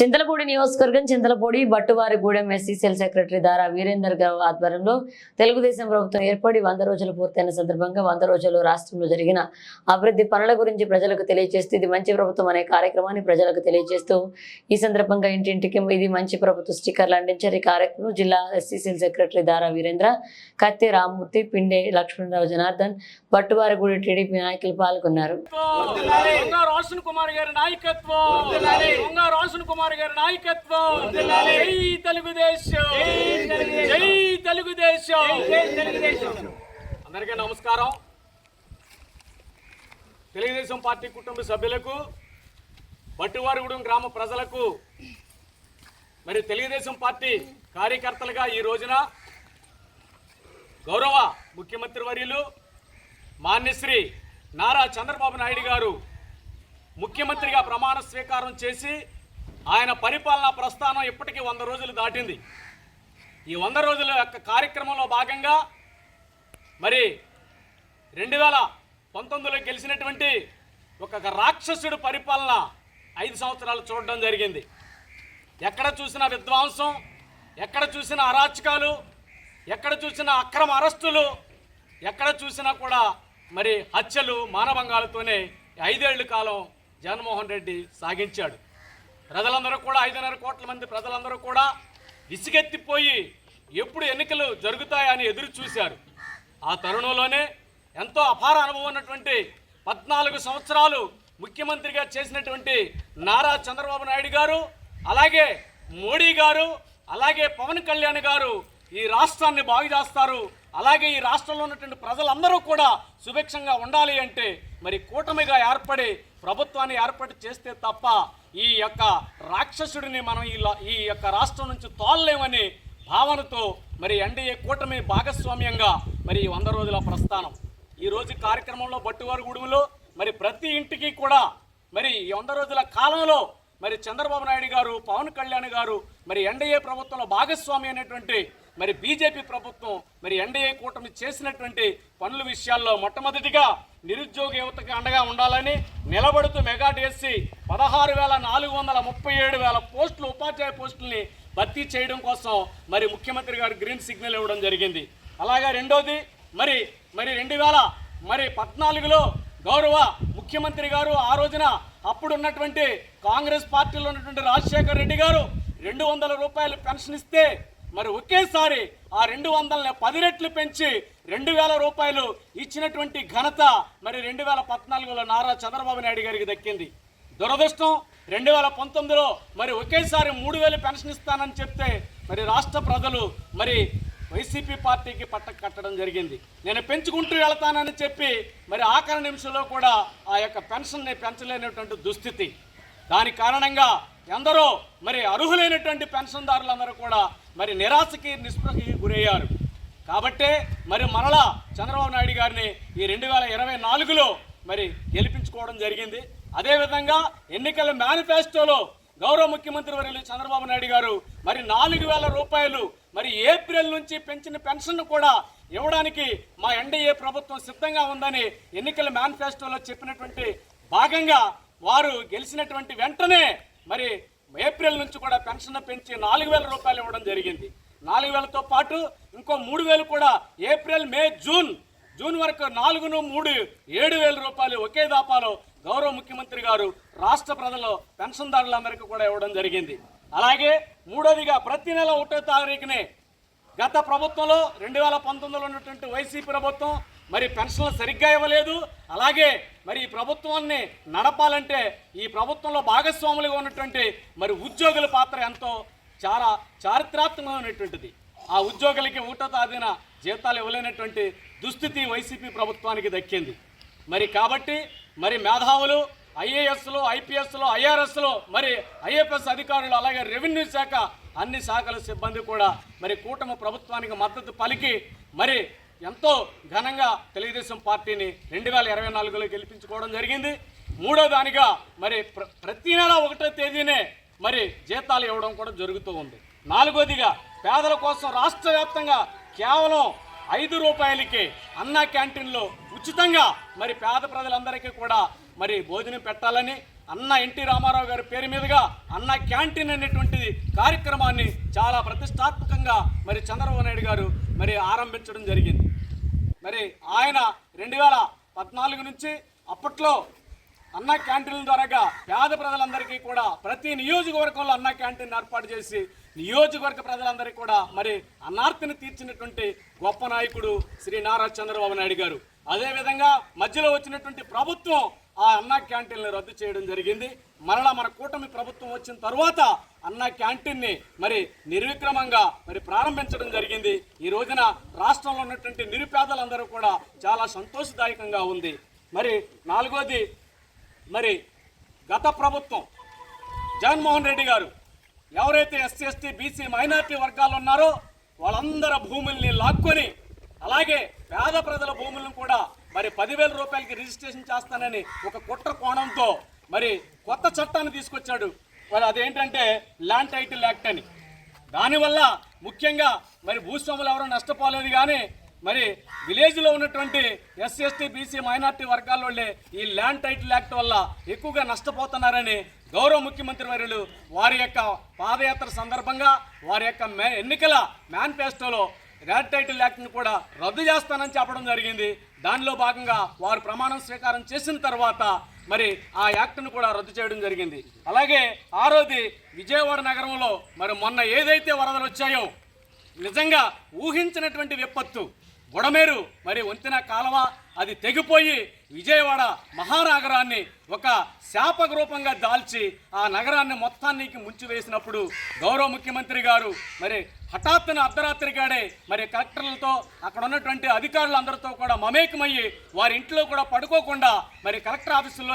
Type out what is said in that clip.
చింతలపూడి నియోజకవర్గం Chintalapudi Battuvarigudem SCCL secretary Dara Veerender గారు ఆధ్వర్యంలో తెలుగుదేశం ప్రభుత్వం ఏర్పడి వంద రోజులు పూర్తయిన సందర్భంగా వంద రోజులు రాష్ట్రంలో జరిగిన అభివృద్ధి పనుల గురించి ప్రజలకు తెలియజేస్తూ ఇది మంచి ప్రభుత్వం అనే కార్యక్రమాన్ని ప్రజలకు తెలియజేస్తూ ఈ సందర్భంగా ఇంటింటికి ఇది మంచి ప్రభుత్వ స్టిక్కర్లు అందించారు. ఈ కార్యక్రమం జిల్లా ఎస్సీసీఎల్ సెక్రటరీ దారా వీరేంద్ర కత్తి రామ్మూర్తి పిండే లక్ష్మణరావు జనార్దన్ బట్టువారిగూడి టీడీపీ నాయకులు పాల్గొన్నారు. కుమార్ గారి నాయకత్వం. రోషన్ కుమార్ గారి నాయకత్వం. జై తెలుగుదేశం. జై తెలుగుదేశం. అందరికీ నమస్కారం. తెలుగుదేశం పార్టీ కుటుంబ సభ్యులకు బట్టువారిగూడెం గ్రామ ప్రజలకు మరి తెలుగుదేశం పార్టీ కార్యకర్తలుగా ఈ రోజున గౌరవ ముఖ్యమంత్రి వర్యులు మాన్యశ్రీ నారా చంద్రబాబు నాయుడు గారు ముఖ్యమంత్రిగా ప్రమాణ స్వీకారం చేసి ఆయన పరిపాలనా ప్రస్థానం ఇప్పటికీ వంద రోజులు దాటింది. ఈ వంద రోజుల యొక్క కార్యక్రమంలో భాగంగా మరి రెండు వేల పంతొమ్మిదిలో గెలిచినటువంటి ఒక రాక్షసుడు పరిపాలన ఐదు సంవత్సరాలు చూడడం జరిగింది. ఎక్కడ చూసినా విధ్వంసం ఎక్కడ చూసినా అరాచకాలు ఎక్కడ చూసినా అక్రమ అరెస్టులు ఎక్కడ చూసినా కూడా మరి హత్యలు మానభంగాలతోనే ఐదేళ్ళ కాలం జగన్మోహన్ రెడ్డి సాగించాడు. ప్రజలందరూ కూడా ఐదున్నర కోట్ల మంది ప్రజలందరూ కూడా విసిగెత్తిపోయి ఎప్పుడు ఎన్నికలు జరుగుతాయని ఎదురు చూశారు. ఆ తరుణంలోనే ఎంతో అపార అనుభవం ఉన్నటువంటి పద్నాలుగు సంవత్సరాలు ముఖ్యమంత్రిగా చేసినటువంటి నారా చంద్రబాబు నాయుడు గారు అలాగే మోడీ గారు అలాగే పవన్ కళ్యాణ్ గారు ఈ రాష్ట్రాన్ని బాగు చేస్తారు. అలాగే ఈ రాష్ట్రంలో ఉన్నటువంటి ప్రజలందరూ కూడా సుభిక్షంగా ఉండాలి అంటే మరి కూటమిగా ఏర్పడి ప్రభుత్వాన్ని ఏర్పాటు చేస్తే తప్ప ఈ యొక్క రాక్షసుడిని మనం ఈ ఈ యొక్క రాష్ట్రం నుంచి తోలలేమని భావనతో మరి ఎన్డీఏ కూటమి భాగస్వామ్యంగా మరి వంద రోజుల ప్రస్థానం. ఈరోజు కార్యక్రమంలో బట్టువారి బట్టువారిగూడెంలో మరి ప్రతి ఇంటికి కూడా మరి ఈ వంద రోజుల కాలంలో మరి చంద్రబాబు నాయుడు గారు పవన్ కళ్యాణ్ గారు మరి ఎన్డీఏ ప్రభుత్వంలో భాగస్వామి అనేటువంటి మరి బీజేపీ ప్రభుత్వం మరి ఎన్డీఏ కూటమి చేసినటువంటి పనుల విషయాల్లో మొట్టమొదటిగా నిరుద్యోగ యువతకు అండగా ఉండాలని నిలబడుతూ మెగా డిఎస్సి పదహారు వేల నాలుగు వందల ముప్పై ఏడు వేల పోస్టులు ఉపాధ్యాయ పోస్టుల్ని భర్తీ చేయడం కోసం మరి ముఖ్యమంత్రి గారు గ్రీన్ సిగ్నల్ ఇవ్వడం జరిగింది. అలాగే రెండోది మరి మరి రెండు వేల మరి పద్నాలుగులో గౌరవ ముఖ్యమంత్రి గారు ఆ రోజున అప్పుడు ఉన్నటువంటి కాంగ్రెస్ పార్టీలో ఉన్నటువంటి రాజశేఖర్ రెడ్డి గారు రెండు వందల రూపాయలు పెన్షన్ ఇస్తే మరి ఒకేసారి ఆ రెండు వందలని పది రెట్లు పెంచి రెండు వేల రూపాయలు ఇచ్చినటువంటి ఘనత మరి రెండు వేల పద్నాలుగులో నారా చంద్రబాబు నాయుడు గారికి దక్కింది. దురదృష్టం రెండు వేల పంతొమ్మిదిలో మరి ఒకేసారి మూడు వేలు పెన్షన్ ఇస్తానని చెప్తే మరి రాష్ట్ర ప్రజలు మరి వైసీపీ పార్టీకి పట్ట కట్టడం జరిగింది. నేను పెంచుకుంటూ వెళ్తానని చెప్పి మరి ఆఖరి నిమిషంలో కూడా ఆ యొక్క పెన్షన్ని పెంచలేనటువంటి దుస్థితి. దాని కారణంగా ఎందరో మరి అర్హులైనటువంటి పెన్షన్దారులందరూ కూడా మరి నిరాశకి నిస్పృహకి గురయ్యారు. కాబట్టే మరి మరలా చంద్రబాబు నాయుడు గారిని ఈ రెండు వేల ఇరవై నాలుగులో మరి గెలిపించుకోవడం జరిగింది. అదేవిధంగా ఎన్నికల మేనిఫెస్టోలో గౌరవ ముఖ్యమంత్రి వర్యులు చంద్రబాబు నాయుడు గారు మరి నాలుగు వేల రూపాయలు మరి ఏప్రిల్ నుంచి పెంచిన పెన్షన్ కూడా ఇవ్వడానికి మా ఎన్డీఏ ప్రభుత్వం సిద్ధంగా ఉందని ఎన్నికల మేనిఫెస్టోలో చెప్పినటువంటి భాగంగా వారు గెలిచినటువంటి వెంటనే మరి ఏప్రిల్ నుంచి కూడా పెన్షన్ పెంచి నాలుగు వేల రూపాయలు ఇవ్వడం జరిగింది. నాలుగు వేలతో పాటు ఇంకో మూడు వేలు కూడా ఏప్రిల్ మే జూన్ జూన్ వరకు నాలుగును మూడు ఏడు వేల రూపాయలు ఒకే దాపాలో గౌరవ ముఖ్యమంత్రి గారు రాష్ట్ర ప్రజలు పెన్షన్దారులందరికీ కూడా ఇవ్వడం జరిగింది. అలాగే మూడోదిగా ప్రతి నెల ఒకటో తారీఖునే గత ప్రభుత్వంలో రెండు వేల పంతొమ్మిదిలో ఉన్నటువంటి వైసీపీ ప్రభుత్వం మరి పెన్షన్లు సరిగ్గా ఇవ్వలేదు. అలాగే మరి ఈ ప్రభుత్వాన్ని నడపాలంటే ఈ ప్రభుత్వంలో భాగస్వాములుగా ఉన్నటువంటి మరి ఉద్యోగుల పాత్ర ఎంతో చాలా చారిత్రాత్మకమైనటువంటిది ఆ ఉద్యోగులకి ఊట తాదిన జీతాలు ఇవ్వలేనటువంటి దుస్థితి వైసీపీ ప్రభుత్వానికి దక్కింది. మరి కాబట్టి మరి మేధావులు ఐఏఎస్లు ఐపీఎస్లు ఐఆర్ఎస్లు మరి ఐఎఫ్ఎస్ అధికారులు అలాగే రెవెన్యూ శాఖ అన్ని శాఖల సిబ్బంది కూడా మరి కూటమి ప్రభుత్వానికి మద్దతు పలికి మరి ఎంతో ఘనంగా తెలుగుదేశం పార్టీని రెండు వేల ఇరవై నాలుగులో గెలిపించుకోవడం జరిగింది. మూడో దానిగా మరి ప్ర ప్రతి నెల ఒకటో తేదీనే మరి జీతాలు ఇవ్వడం కూడా జరుగుతూ ఉంది. నాలుగోదిగా పేదల కోసం రాష్ట్ర వ్యాప్తంగా కేవలం ఐదు రూపాయలకి అన్నా క్యాంటీన్లో ఉచితంగా మరి పేద ప్రజలందరికీ కూడా మరి భోజనం పెట్టాలని అన్న ఎన్టీ రామారావు గారి పేరు మీదుగా అన్న క్యాంటీన్ అనేటువంటి కార్యక్రమాన్ని చాలా ప్రతిష్టాత్మకంగా మరి చంద్రబాబు నాయుడు గారు మరి ఆరంభించడం జరిగింది. మరి ఆయన రెండు వేల పద్నాలుగు నుంచి అప్పట్లో అన్న క్యాంటీన్ల ద్వారాగా పేద ప్రజలందరికీ కూడా ప్రతి నియోజకవర్గంలో అన్న క్యాంటీన్ ఏర్పాటు చేసి నియోజకవర్గ ప్రజలందరికీ కూడా మరి అన్నార్తిని తీర్చినటువంటి గొప్ప నాయకుడు శ్రీ నారా చంద్రబాబు నాయుడు గారు. అదేవిధంగా మధ్యలో వచ్చినటువంటి ప్రభుత్వం ఆ అన్న క్యాంటీన్ని రద్దు చేయడం జరిగింది. మరలా మన కూటమి ప్రభుత్వం వచ్చిన తర్వాత అన్న క్యాంటీన్ని మరి నిర్విక్రమంగా మరి ప్రారంభించడం జరిగింది. ఈ రోజున రాష్ట్రంలో ఉన్నటువంటి నిరుపేదలందరూ కూడా చాలా సంతోషదాయకంగా ఉంది. మరి నాలుగోది మరి గత ప్రభుత్వం జగన్మోహన్ రెడ్డి గారు ఎవరైతే ఎస్సీ ఎస్టీ బీసీ మైనార్టీ వర్గాలు ఉన్నారో వాళ్ళందరి భూముల్ని లాక్కొని అలాగే పేద ప్రజల భూములను కూడా మరి పదివేల రూపాయలకి రిజిస్ట్రేషన్ చేస్తానని ఒక కుట్ర కోణంతో మరి కొత్త చట్టాన్ని తీసుకొచ్చాడు. మరి అదేంటంటే ల్యాండ్ టైటిల్ యాక్ట్ అని. దానివల్ల ముఖ్యంగా మరి భూస్వాములు ఎవరూ నష్టపోలేదు కానీ మరి విలేజ్లో ఉన్నటువంటి ఎస్సీ ఎస్టీ బీసీ మైనార్టీ వర్గాల వాళ్ళే ఈ ల్యాండ్ టైటిల్ యాక్ట్ వల్ల ఎక్కువగా నష్టపోతున్నారని గౌరవ ముఖ్యమంత్రి వర్యులు వారి యొక్క పాదయాత్ర సందర్భంగా వారి యొక్క ఎన్నికల మేనిఫెస్టోలో ల్యాండ్ టైటిల్ యాక్ట్ని కూడా రద్దు చేస్తానని చెప్పడం జరిగింది. దానిలో భాగంగా వారు ప్రమాణం స్వీకారం చేసిన తర్వాత మరి ఆ యాక్ట్ను కూడా రద్దు చేయడం జరిగింది. అలాగే ఆరోది విజయవాడ నగరంలో మరి మొన్న ఏదైతే వరదలు వచ్చాయో నిజంగా ఊహించినటువంటి విపత్తు బుడమేరు మరి వంతెన కాలవ అది తెగిపోయి విజయవాడ మహానగరాన్ని ఒక శాపక రూపంగా దాల్చి ఆ నగరాన్ని మొత్తానికి ముంచివేసినప్పుడు గౌరవ ముఖ్యమంత్రి గారు మరి హఠాత్తున అర్ధరాత్రిగాడే మరి కలెక్టర్లతో అక్కడ ఉన్నటువంటి అధికారులందరితో కూడా మమేకమయ్యి వారి ఇంట్లో కూడా పడుకోకుండా మరి కలెక్టర్ ఆఫీసుల్లో